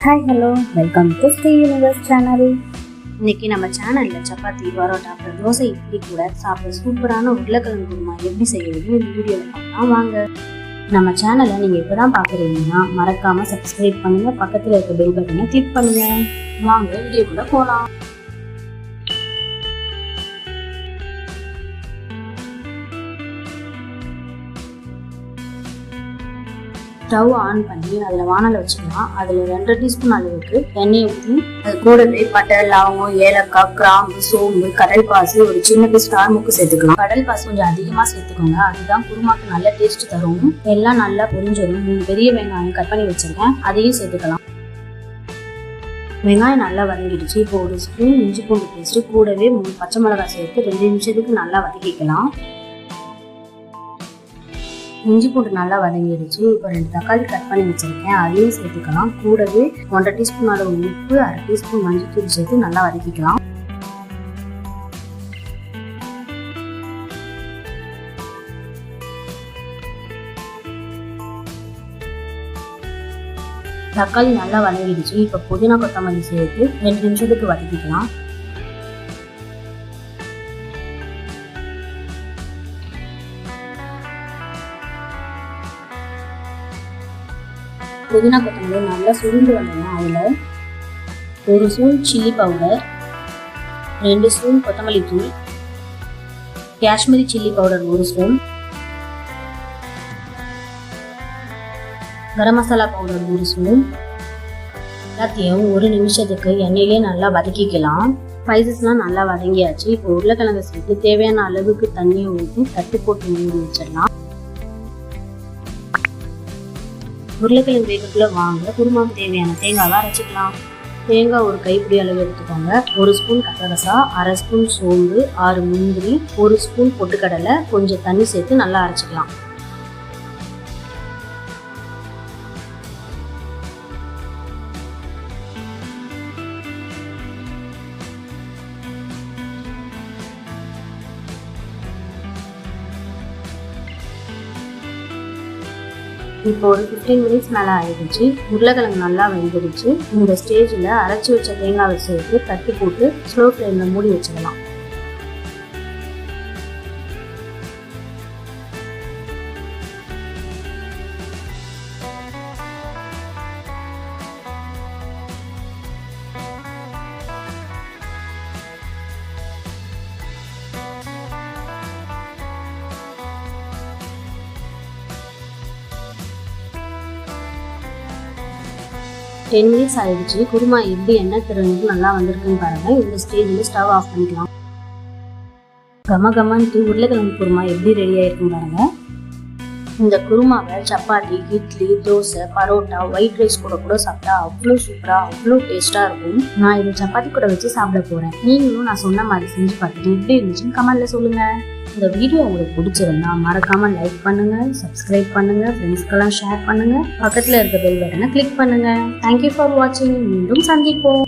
Hi hello welcome to Sri universe channel இன்னைக்கு நம்ம சேனல்ல சப்பாத்தி பரோட்டா அப்புறம் தோசை இட்லி கூட சாப்பிட சூப்பரான உருளைக்கிழங்கு குருமா எப்படி செய்யறதுன்னு இந்த வீடியோவில் பார்க்கலாம். வாங்க. நம்ம சேனலை நீங்க இப்பதான் பாக்குறீங்கன்னா மறக்காம சப்ஸ்கிரைப் பண்ணுங்க. பக்கத்துல இருக்க பெல் பட்டனை கிளிக் பண்ணுங்க. வாங்க வீடியோக்குள்ள போலாம். ஸ்டவ் ஆன் பண்ணி அதில் வானலை வச்சுக்கலாம். அதில் ரெண்டு டீஸ்பூன் அளவுக்கு எண்ணெய் ஊற்றி அது கூடவே பட்டை லவங்கம் ஏலக்காய் கிராம்பு சோம்பு கடல் பாசு ஒரு சின்ன பீஸ் ஸ்டார் முக்கு சேர்த்துக்கலாம். கடல் பாசு கொஞ்சம் அதிகமாக சேர்த்துக்கோங்க. அதுதான் குருமாக்கு நல்ல டேஸ்ட் தரும். எல்லாம் நல்லா பொரிஞ்சதும் மூணு பெரிய வெங்காயம் கட் பண்ணி வச்சிருக்கேன். அதையும் சேர்த்துக்கலாம். வெங்காயம் நல்லா வதங்கிடுச்சு. இப்போ ஒரு ஸ்பூன் இஞ்சி பூண்டு பேஸ்ட்டு கூடவே மூணு பச்சை மிளகாய் சேர்த்து ரெண்டு நிமிஷத்துக்கு நல்லா வதக்கிக்கலாம். இஞ்சி பூண்டு நல்லா வதங்கிடுச்சு. இப்போ ரெண்டு தக்காளி கட் பண்ணி வச்சிருக்கேன். அதையும் சேர்த்துக்கலாம். கூடவே ஒன்றரை டீஸ்பூன் அளவு உப்பு அரை டீஸ்பூன் மஞ்சள் தூள் சேர்த்து நல்லா வதக்கிக்கலாம். தக்காளி நல்லா வதங்கிடுச்சு. இப்போ புதினா கொத்தமல்லி சேர்த்து ரெண்டு நிமிஷத்துக்கு வதக்கிக்கலாம். புதினா கொத்தமல்லி நல்லா சுருண்டு வந்தோம்னா அதில் ஒரு ஸ்பூன் சில்லி பவுடர் ரெண்டு ஸ்பூன் கொத்தமல்லி தூள் காஷ்மீரி சில்லி பவுடர் ஒரு ஸ்பூன் கரம் மசாலா பவுடர் ஒரு ஸ்பூன். எல்லாத்தையும் ஒரு நிமிஷத்துக்கு எண்ணெயிலே நல்லா வதக்கிக்கலாம். ஸ்பைசஸ்லாம் நல்லா வதங்கியாச்சு. இப்போ உருளைக்கிழங்கு சேர்த்து தேவையான அளவுக்கு தண்ணியை ஊற்றி தட்டு போட்டு மூடி வச்சிடலாம். உருளைக்கிழங்கு வேகத்தில் வாங்க. குருமாவுக்கு தேவையான தேங்காவை அரைச்சிக்கலாம். தேங்காய் ஒரு கைப்பிடி அளவு எடுத்துக்கோங்க. ஒரு ஸ்பூன் கசகசா அரை ஸ்பூன் சோம்பு ஆறு முந்திரி ஒரு ஸ்பூன் பொட்டுக்கடலை கொஞ்சம் தண்ணி சேர்த்து நல்லா அரைச்சிக்கலாம். இப்போ ஒரு ஃபிஃப்டீன் மினிட்ஸ் மேலே ஆயிடுச்சு. உருளைக்கிழங்கு நல்லா வெந்துடுச்சு இந்த ஸ்டேஜில் அரைச்சி வச்ச தேங்காவை சேர்த்து தட்டி போட்டு ஸ்லோ ஃப்ளேமில் மூடி வச்சிடலாம். டென் மினிட்ஸ் ஆகிடுச்சு குருமா எப்படி எண்ணெய் திறனுக்கு நல்லா வந்திருக்குன்னு பாருங்கள் இந்த ஸ்டேஜில் ஸ்டவ் ஆஃப் பண்ணிக்கலாம். கம கமான்ட்டு உருளைக்கிழங்கு குருமா எப்படி ரெடி ஆகிருக்குன்னு பாருங்கள் இந்த குருமாவை சப்பாத்தி இட்லி தோசை பரோட்டா ஒயிட் ரைஸ் கூட கூட சாப்பிட்டா அவ்வளோ சூப்பராக அவ்வளோ டேஸ்ட்டாக இருக்கும். நான் இது சப்பாத்தி கூட வச்சு சாப்பிட போகிறேன் நீங்களும் நான் சொன்ன மாதிரி செஞ்சு பார்த்துட்டு எப்படி இருந்துச்சுன்னு கமெண்ட்ல சொல்லுங்க. இந்த வீடியோ உங்களுக்கு பிடிச்சிருந்தா மறக்காம லைக் பண்ணுங்க சப்ஸ்கிரைப் பண்ணுங்க ஃப்ரெண்ட்ஸ்க்கெல்லாம் ஷேர் பண்ணுங்க. பக்கத்தில் இருக்க பெல் பட்டனை கிளிக் பண்ணுங்க. தேங்க்யூ ஃபார் வாட்சிங் மீண்டும் சந்திப்போம்.